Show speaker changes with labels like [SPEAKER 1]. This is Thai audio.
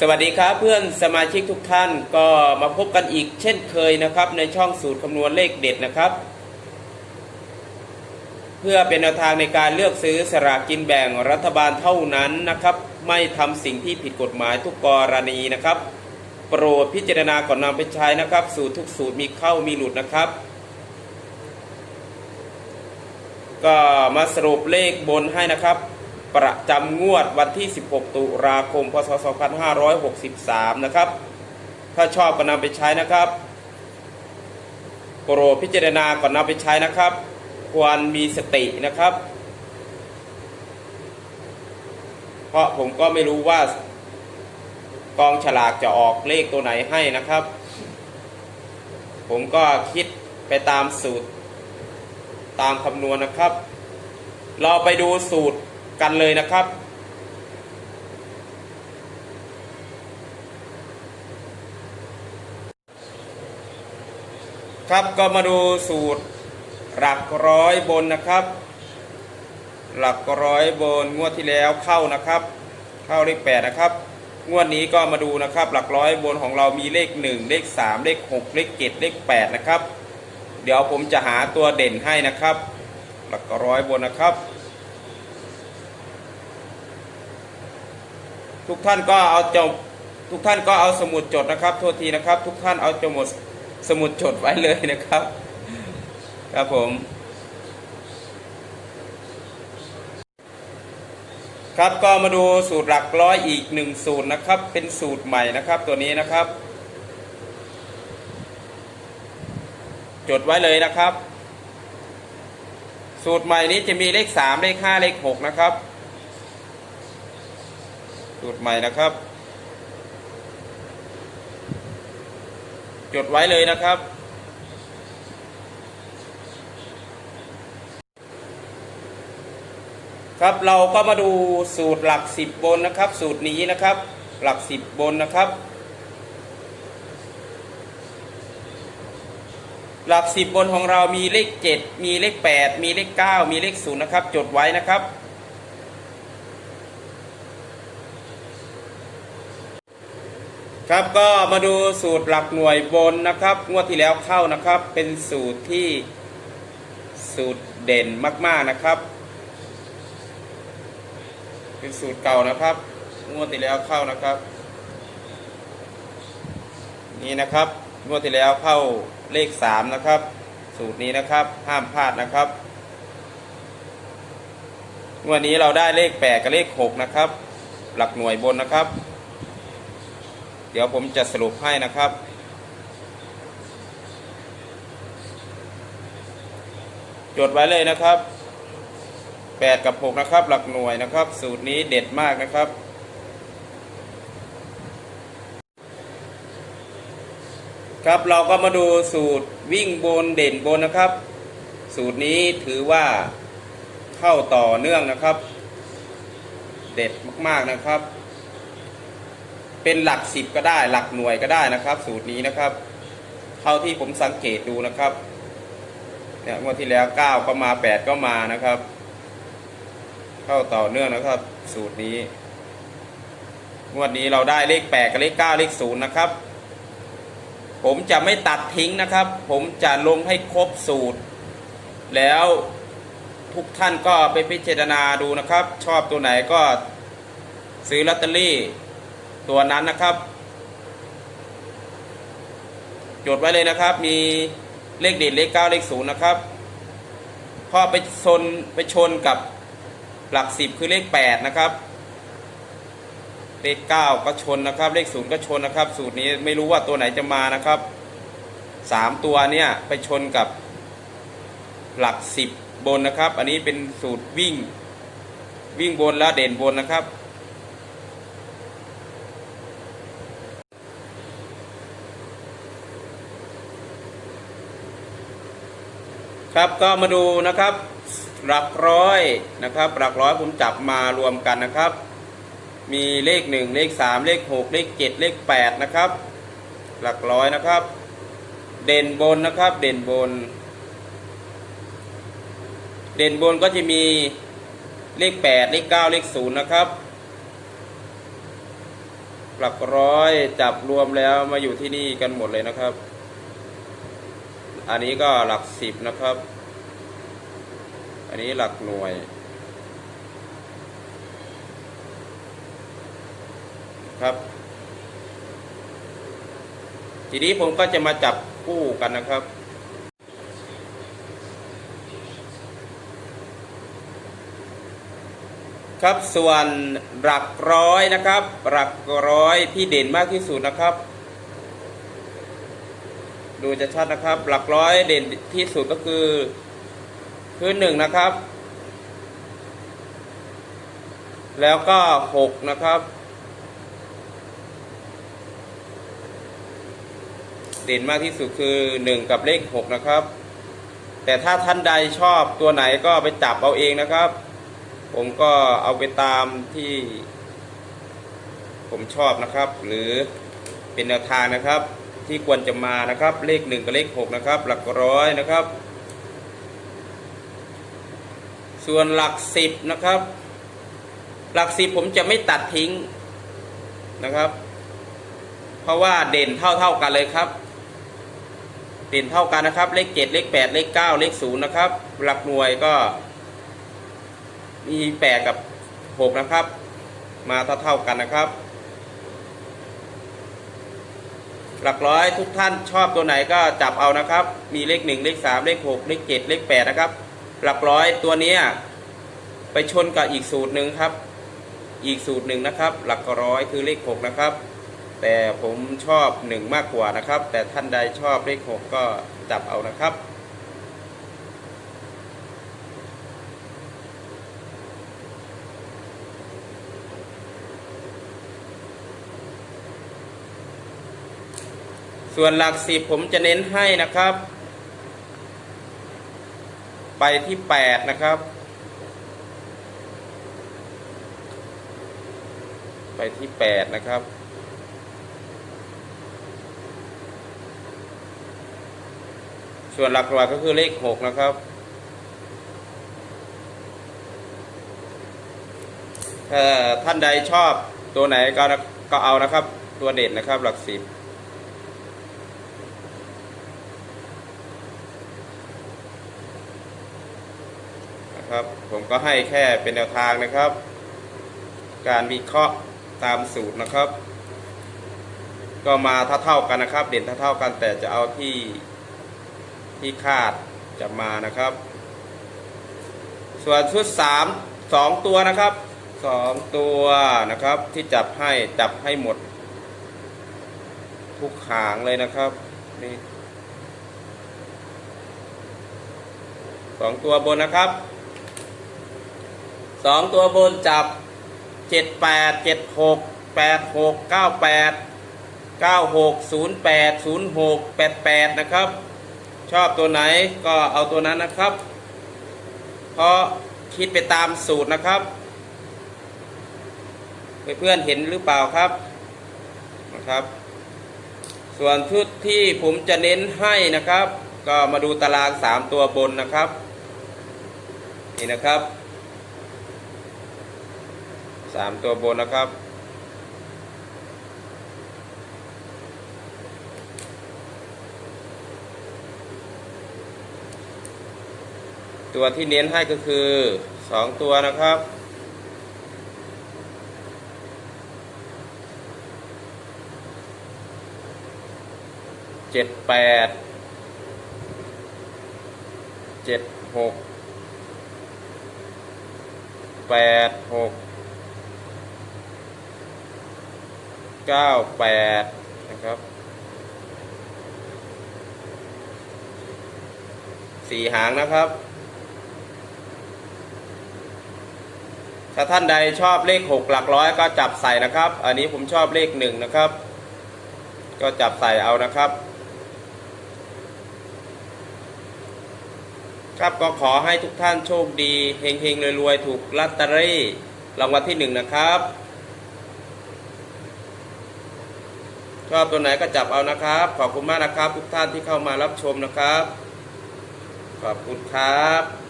[SPEAKER 1] สวัสดีครับเพื่อนสมาชิกทุกท่านก็มาพบกันอีกเช่นเคยนะครับ ในช่องสูตรคำนวณเลขเด็ดนะครับ เพื่อเป็นแนวทางในการเลือกซื้อสลากกินแบ่งรัฐบาลเท่านั้นนะครับ ไม่ทำสิ่งที่ผิดกฎหมายทุกกรณีนะครับ โปรดพิจารณาก่อนนำไปใช้นะครับ สูตรทุกสูตรมีเข้ามีหลุดนะครับ ก็มาสรุปเลขบนให้นะครับ ประจำงวดวันที่ 16 ตุลาคม พศ 2563 นะครับ ถ้าชอบก็นำไปใช้นะครับโปรดพิจารณาก่อนนำไปใช้นะครับ ควรมีสตินะครับ เพราะผมก็ไม่รู้ว่ากองฉลากจะออกเลขตัวไหนให้นะครับ ผมก็คิดไปตามสูตรตามคำนวณนะครับ เราไปดูสูตร กันเลยนะครับ ครับก็มาดูสูตรหลักร้อยบนนะครับ หลักร้อยบนงวดที่แล้วเข้านะครับ เข้าเลขแปดนะครับ งวดนี้ก็มาดูนะครับ หลักร้อยบนของเรามีเลขหนึ่งเลขสามเลขหกเลขเจ็ดเลขแปดนะครับ เดี๋ยวผมจะหาตัวเด่นให้นะครับ หลักร้อยบนนะครับ ทุกท่านก็เอาจดทุกท่านก็เอาสมุดจดนะครับ โทษทีนะครับ ทุกท่านเอาจมดสมุดจดไว้เลยนะครับ ครับผม ครับก็มาดูสูตรหลักร้อยอีกหนึ่งสูตรนะครับ เป็นสูตรใหม่นะครับตัวนี้นะครับ จดไว้เลยนะครับ สูตรใหม่นี้จะมีเลขสามเลขห้าเลขหกนะครับ สูตรใหม่นะครับ จดไว้เลยนะครับ ครับเราก็มาดูสูตรหลักสิบบนนะครับ สูตรนี้นะครับ หลักสิบบนนะครับ หลักสิบบนของเรามีเลขเจ็ดมีเลขแปดมีเลขเก้ามีเลขศูนย์นะครับ จดไว้นะครับ ครับก็มาดูสูตรหลักหน่วยบนนะครับ งวดที่แล้วเข้านะครับ เป็นสูตรที่สูตรเด่นมาก ๆนะครับ เป็นสูตรเก่านะครับ งวดที่แล้วเข้านะครับ นี่นะครับงวดที่แล้วเข้าเลขสามนะครับ สูตรนี้นะครับ ห้ามพลาดนะครับงวดนี้เราได้เลขแปดกับเลขหกนะครับ หลักหน่วยบนนะครับ ดี๋ยวผมจะสรุปให้นะครับ จดไว้เลยนะครับแปดกับหกนะครับ หลักหน่วยนะครับ สูตรนี้เด็ดมากนะครับครับเราก็มาดูสูตรวิ่งบนเด่นบนนะครับ สูตรนี้ถือว่าเข้าต่อเนื่องนะครับ เด็ดมากๆนะครับ เป็นหลักสิบก็ได้ หลักหน่วยก็ได้นะครับ สูตรนี้นะครับ เท่าที่ผมสังเกตดูนะครับเนี่ยงวดที่แล้วเก้าก็มาแปดก็มานะครับ เข้าต่อเนื่องนะครับ สูตรนี้งวดนี้เราได้เลขแปดกับเลขเก้าเลขศูนย์นะครับ ผมจะไม่ตัดทิ้งนะครับ ผมจะลงให้ครบสูตร แล้วทุกท่านก็ไปพิจารณาดูนะครับ ชอบตัวไหนก็ซื้อลอตเตอรี่ ตัวนั้นนะครับ จดไว้เลยนะครับ มีเลขเด่นเลขเก้าเลขศูนย์นะครับพราะไปชนไปชนกับหลักสิบคือเลขแปดนะครับ เลขเก้าก็ชนนะครับ เลขศูนย์ก็ชนนะครับ สูตรนี้ไม่รู้ว่าตัวไหนจะมานะครับสามตัวเนี่ยไปชนกับหลักสิบบนนะครับ อันนี้เป็นสูตรวิ่ง วิ่งบนแล้วเด่นบนนะครับ ครับก็มาดูนะครับหลักร้อยนะครับหลักร้อยผมจับมารวมกันนะครับ มีเลขหนึ่งเลขสามเลขหกเลขเจ็ดเลขแปดนะครับ หลักร้อยนะครับ เด่นบนนะครับ เด่นบน เด่นบนก็จะมีเลขแปดเลขเก้าเลขศูนย์นะครับ หลักร้อยจับรวมแล้วมาอยู่ที่นี่กันหมดเลยนะครับ อันนี้ก็หลักสิบนะครับ อันนี้หลักหน่วย ครับ ทีนี้ผมก็จะมาจับคู่กันนะครับครับส่วนหลักร้อยนะครับ หลักร้อยที่เด่นมากที่สุดนะครับ ดูจะชัดนะครับ หลักร้อยเด่นที่สุดก็คือ คือหนึ่งนะครับ แล้วก็หกนะครับ เด่นมากที่สุดคือหนึ่งกับเลขหกนะครับ แต่ถ้าท่านใดชอบตัวไหนก็ไปจับเอาเองนะครับ ผมก็เอาไปตามที่ ผมชอบนะครับ หรือเป็นแนวทางนะครับ ที่ควรจะมานะครับ เลขหนึ่งกับเลขหกนะครับ หลักร้อยนะครับ ส่วนหลักสิบนะครับ หลักสิบผมจะไม่ตัดทิ้งนะครับ เพราะว่าเด่นเท่าเท่ากันเลยครับ เด่นเท่ากันนะครับ เลขเจ็ดเลขแปดเลขเก้าเลขศูนย์นะครับ หลักหน่วยก็ มีแปดกับหกนะครับ มาเท่าเท่าๆกันนะครับ หลักร้อยทุกท่านชอบตัวไหนก็จับเอานะครับ มีเลขหนึ่งเลขสามเลขหกเลขเจ็ดเลขแปดนะครับ หลักร้อยตัวนี้ไปชนกับอีกสูตรหนึ่งครับ อีกสูตรหนึ่งนะครับ หลักร้อยคือเลขหกนะครับ แต่ผมชอบหนึ่งมากกว่านะครับ แต่ท่านใดชอบเลขหกก็จับเอานะครับ ส่วนหลักสิบผมจะเน้นให้นะครับ ไปที่แปดนะครับ ไปที่แปดนะครับส่วนหลักร้อยก็คือเลขหกนะครับ ถ้าท่านใดชอบตัวไหนก็ก็เอานะครับ ตัวเด่นนะครับหลักสิบ นะครับ ผมก็ให้แค่เป็นแนวทางนะครับ การวิเคราะห์ตามสูตรนะครับ ก็มาเท่าๆกันนะครับ เด่นเท่าๆกันแต่จะเอาที่ที่คาดจะมานะครับ ส่วนชุดสามสองตัวนะครับสองตัวนะครับที่จับให้จับให้หมด ทุกหางเลยนะครับนี่สองตัวบนนะครับ สองตัวบนจับเจ็ดแปดเจ็ดหกแปดหกเก้าแปดเก้าหกศูนย์แปดศูนย์หกแปดแปดนะครับ ชอบตัวไหนก็เอาตัวนั้นนะครับ เพราะคิดไปตามสูตรนะครับ เพื่อนๆเห็นหรือเปล่าครับนะครับ ส่วนชุดที่ผมจะเน้นให้นะครับ ก็มาดูตารางสามตัวบนนะครับ นี่นะครับ สามตัวบนนะครับ ตัวที่เน้นให้ก็คือสองตัวนะครับเจ็ดแปดเจ็ดหกแปดหก เก้าแปดนะครับ สี่หางนะครับ ถ้าท่านใดชอบเลขหกหลักร้อยก็จับใส่นะครับ อันนี้ผมชอบเลขหนึ่งนะครับ ก็จับใส่เอานะครับครับก็ขอให้ทุกท่านโชคดี เฮงๆรวยๆ ถูกลอตเตอรี่รางวัลที่หนึ่งนะครับ อบตัวไหนก็จับเอานะครับ ขอบคุณมากนะครับ ทุกท่านที่เข้ามารับชมนะครับ ขอบคุณครับ